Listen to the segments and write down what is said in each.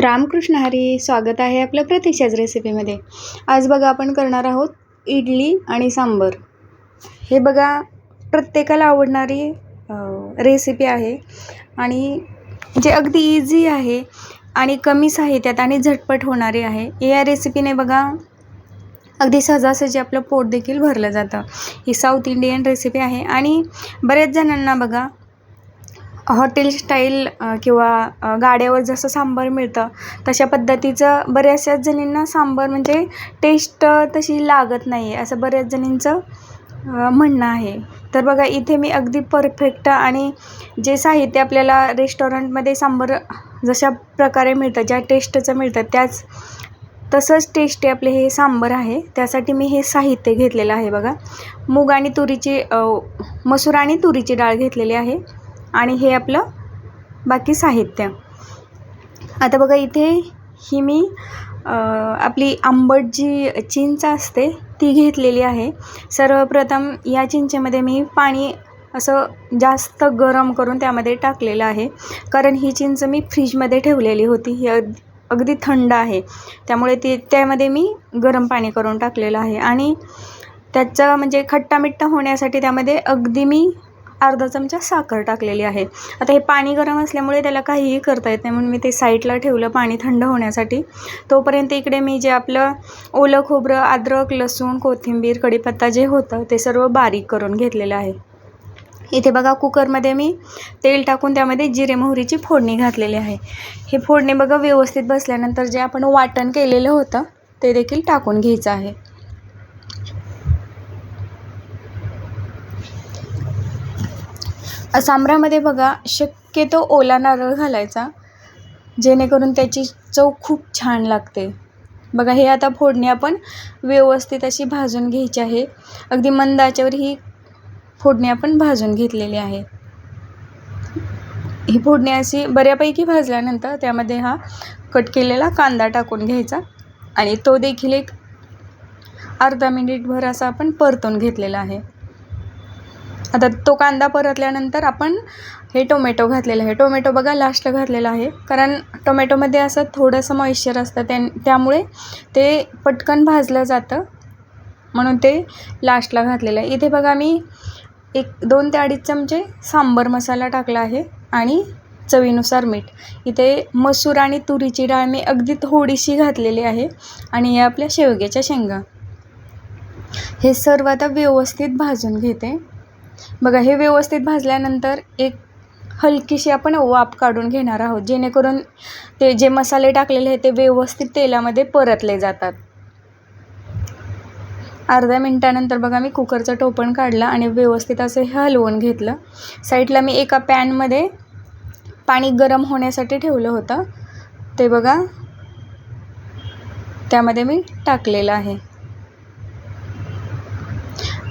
रामकृष्ण हरी स्वागत आहे आपलं प्रतीक्षाच रेसिपीमध्ये. आज बघा आपण करणार आहोत इडली आणि सांबर. हे बघा प्रत्येकाला आवडणारी रेसिपी आहे आणि जे अगदी इझी आहे आणि कमी साहित्यात आणि झटपट होणारी आहे या रेसिपीने बघा अगदी सहजासहजी आपलं पोट देखील भरलं जातं. ही साऊथ इंडियन रेसिपी आहे आणि बऱ्याच जणांना बघा हॉटेल स्टाईल किंवा गाड्यावर जसं सांबार मिळतं तशा पद्धतीचं बऱ्याचशाच जणींना सांबार म्हणजे टेस्ट तशी लागत नाही आहे असं बऱ्याच जणींचं म्हणणं आहे. तर बघा इथे मी अगदी परफेक्ट आणि जे साहित्य आपल्याला रेस्टॉरंटमध्ये सांबार जशा प्रकारे मिळतं ज्या टेस्टचं मिळतं त्याच तसंच टेस्टी आपले हे सांबर आहे. त्यासाठी मी हे साहित्य घेतलेलं आहे बघा. मूग आणि तुरीची मसूर आणि तुरीची डाळ घेतलेली आहे. आणि हे आपलं बाकी साहित्य. आता बघा इथे ही मी आपली आंबट जी चिंच असते ती घेतलेली आहे. सर्वप्रथम या चिंचेमध्ये मी पाणी असं जास्त गरम करून त्यामध्ये टाकलेलं आहे. कारण ही चिंच मी फ्रीजमध्ये ठेवलेली होती. ही अग अगदी थंड आहे. त्यामुळे ती त्यामध्ये मी गरम पाणी करून टाकलेलं आहे. आणि त्याचं म्हणजे खट्टामिट्टा होण्यासाठी त्यामध्ये अगदी मी अर्धा चमचा साखर टाकलेली आहे. आता हे पाणी गरम असल्यामुळे त्याला काहीही करता येत नाही. म्हणून मी ते साईडला ठेवलं पाणी थंड होण्यासाठी. तोपर्यंत इकडे मी जे आपलं ओलं खोबरं अद्रक लसूण कोथिंबीर कढीपत्ता जे होतं ते सर्व बारीक करून घेतलेलं आहे. इथे बघा कुकरमध्ये मी तेल टाकून त्यामध्ये जिरे मोहरीची फोडणी घातलेली आहे. हे फोडणी बघा व्यवस्थित बसल्यानंतर जे आपण वाटण केलेलं होतं ते देखील टाकून घ्यायचं आहे. सांबरामध्ये बघा शक्यतो ओला नारळ घालायचा जेणेकरून त्याची चव खूप छान लागते. बघा हे आता फोडणी आपण व्यवस्थित अशी भाजून घ्यायची आहे. अगदी मंद आचेवर ही फोडणी आपण भाजून घेतलेली आहे. ही फोडणी अशी बऱ्यापैकी भाजल्यानंतर त्यामध्ये हा कट केलेला कांदा टाकून घ्यायचा आणि तो देखील एक अर्धा मिनिटभर असा आपण परतून घेतलेला आहे. आता तो कांदा परतल्यानंतर आपण हे टोमॅटो घातलेलं आहे. टोमॅटो बघा लास्टला घातलेला आहे. कारण टोमॅटोमध्ये असं थोडंसं मॉइश्चर असतं त्या त्यामुळे ते पटकन भाजलं जातं. म्हणून ते लास्टला घातलेलं आहे. इथे बघा मी एक दोन ते अडीच चमचे सांबर मसाला टाकला आहे आणि चवीनुसार मीठ. इथे मसूर आणि तुरीची डाळ मी अगदी थोडीशी घातलेली आहे आणि हे आपल्या शेवग्याच्या शेंगा. हे सर्व आता व्यवस्थित भाजून घेते. बघा हे व्यवस्थित भाजल्यानंतर एक हलकीशी आपण वाफ काढून घेणार आहोत जेणेकरून ते जे मसाले टाकलेले आहेत ते व्यवस्थित तेलामध्ये परतले जातात. अर्ध्या मिनटानंतर बघा मी कुकरचं टोपण काढलं आणि व्यवस्थित असं हे हलवून घेतलं. साईडला मी एका पॅनमध्ये पाणी गरम होण्यासाठी ठेवलं होतं. ते बघा त्यामध्ये मी टाकलेलं आहे.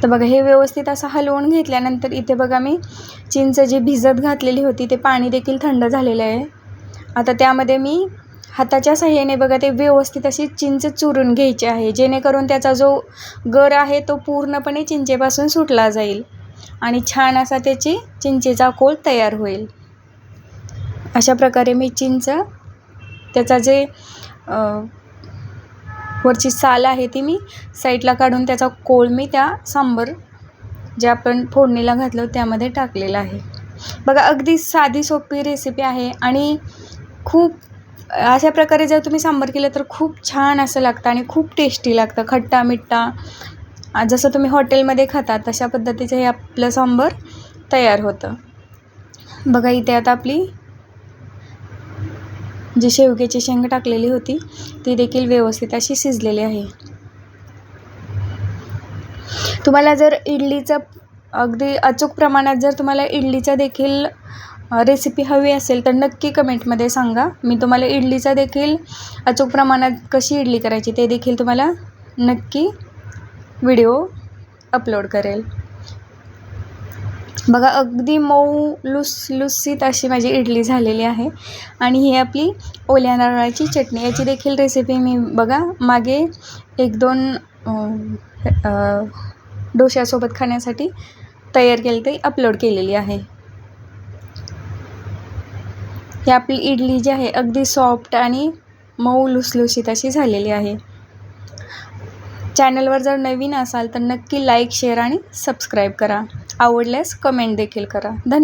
तर बघा हे व्यवस्थित असं हलवून घेतल्यानंतर इथे बघा मी चिंच जी भिजत घातलेली होती ते पाणी देखील थंड झालेलं आहे. आता त्यामध्ये मी हाताच्या सहाय्याने बघा ते व्यवस्थित अशी चिंच चुरून घ्यायची आहे जेणेकरून त्याचा जो गर आहे तो पूर्णपणे चिंचेपासून सुटला जाईल आणि छान असा त्याची चिंचेचा कोळ तयार होईल. अशा प्रकारे मी चिंच त्याचा जे वरची साल आहे ती मी साईडला काढून त्याचा कोळ मी त्या सांबर जे आपण फोडणीला घातलं त्यामध्ये टाकलेलं आहे. बघा अगदी साधी सोपी रेसिपी आहे आणि खूप अशा प्रकारे जर तुम्ही सांबार केलं तर खूप छान असं लागतं आणि खूप टेस्टी लागतं. खट्टा मिठ्ठा जसं तुम्ही हॉटेलमध्ये खाता तशा पद्धतीचं हे आपलं सांबर तयार होतं. बघा इथे आता आपली जी शेवग्याची शेंग टाकलेली होती ती देखील व्यवस्थित अशी शिजलेली आहे. तुम्हाला जर इडलीचं अगदी अचूक प्रमाणात जर तुम्हाला इडलीचा देखील रेसिपी हवी असेल तर नक्की कमेंटमध्ये सांगा. मी तुम्हाला इडलीचा देखील अचूक प्रमाणात कशी इडली करायची ते देखील तुम्हाला नक्की व्हिडिओ अपलोड करेल. बघा अगदी मऊ लुसलुसीत अशी माझी इडली झालेली आहे. आणि ही आपली ओल्या नारळाची चटणी. याची देखील रेसिपी मी बघा मागे एक दोन डोश्यासोबत खाण्यासाठी तयार केली ते अपलोड केलेली आहे. ही आपली इडली जी आहे अगदी सॉफ्ट आणि मऊ लुसलुशीत अशी झालेली आहे. चॅनलवर जर नवीन असाल तर नक्की लाईक शेअर आणि सबस्क्राईब करा. आवडल्यास कमेंट देखील करा. धन्य